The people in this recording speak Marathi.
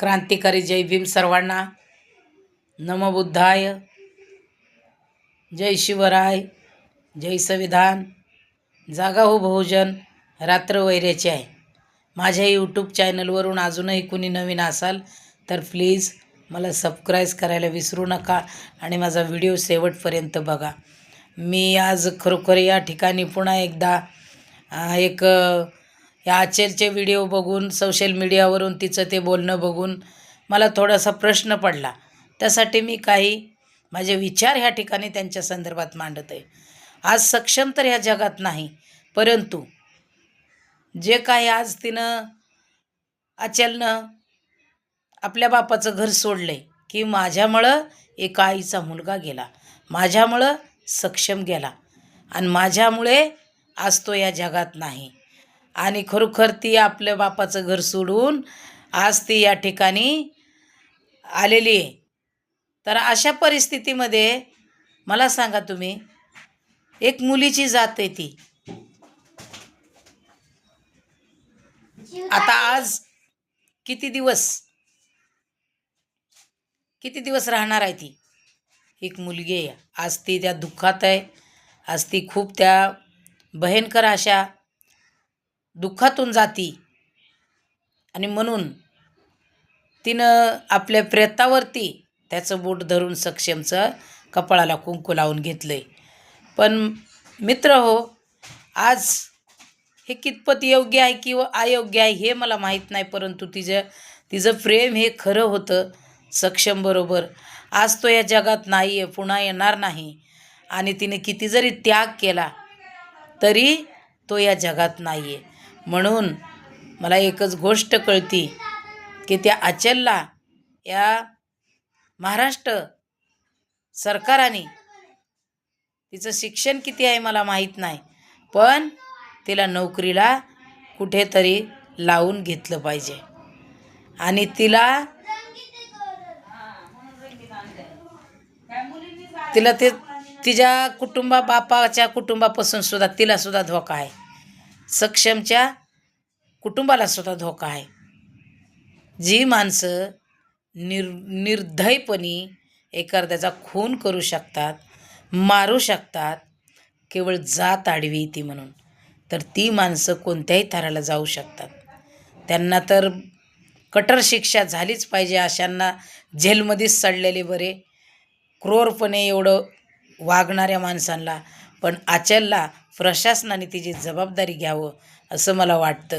क्रांतिकारी जय भीम सर्वांना. नमबुद्धाय जय शिवराय. जय संविधान. जागा हो बहुजन रात्र वैऱ्याची आहे. माझ्या यूट्यूब चॅनलवरून अजूनही कुणी नवीन असाल तर प्लीज मला सबस्क्राईब करायला विसरू नका आणि माझा व्हिडिओ शेवटपर्यंत बघा. मी आज खरोखर या ठिकाणी पुन्हा एकदा एक त्या या व्हिडिओ बघून सोशल मीडियावरून तिचं ते बोलणं बघून मला थोडासा प्रश्न पडला. त्यासाठी मी काही माझे विचार ह्या ठिकाणी त्यांच्या संदर्भात मांडत आहे. आज सक्षम तर ह्या जगात नाही परंतु जे काही आज तिनं आचलनं आपल्या बापाचं घर सोडलं आहे की माझ्यामुळं एका आईचा मुलगा गेला माझ्यामुळं सक्षम गेला आणि माझ्यामुळे आज तो या जगात नाही. आणि खरोखर ती आपल्या बापाचं घर सोडून आज ती या ठिकाणी आलेली आहे. तर अशा परिस्थितीमध्ये मला सांगा तुम्ही एक मुलीची जात आहे ती. आता आज किती दिवस किती दिवस राहणार आहे ती? एक मुलगी आहे. आज ती त्या दुःखात आहे. आज ती खूप त्या भयंकर अशा दुःखातून जाती. आणि म्हणून तिनं आपल्या प्रेतावरती त्याचं बोट धरून सक्षमचं कपाळाला कुंकू लावून घेतलं आहे पण मित्र हो आज हे कितपत योग्य आहे किंवा अयोग्य आहे हे मला माहीत नाही परंतु तिचं तिचं प्रेम हे खरं होतं सक्षम बरोबर. आज तो या जगात नाही आहे पुन्हा येणार नाही. आणि तिने किती जरी त्याग केला तरी तो या जगात नाही आहे म्हणून मला एकच गोष्ट कळती की त्या अचलला या महाराष्ट्र सरकाराने तिचं शिक्षण किती आहे मला माहीत नाही पण तिला नोकरीला कुठेतरी लावून घेतलं पाहिजे. आणि तिला तिला ते तिच्या कुटुंबा बापाच्या कुटुंबापासून सुद्धा तिला सुद्धा धोका आहे. सक्षमच्या कुटुंबाला सुद्धा धोका आहे. जी माणसं निर निर्धयपणे एखाद्याचा खून करू शकतात मारू शकतात केवळ जात आडवी ती म्हणून तर ती माणसं कोणत्याही थराला जाऊ शकतात. त्यांना तर कठोर शिक्षा झालीच पाहिजे अशांना जेलमध्येच सडलेले बरे क्रोरपणे एवढं वागणाऱ्या माणसांना पण आचलला प्रशासनाने तिची जबाबदारी घ्यावं असं मला वाटतं.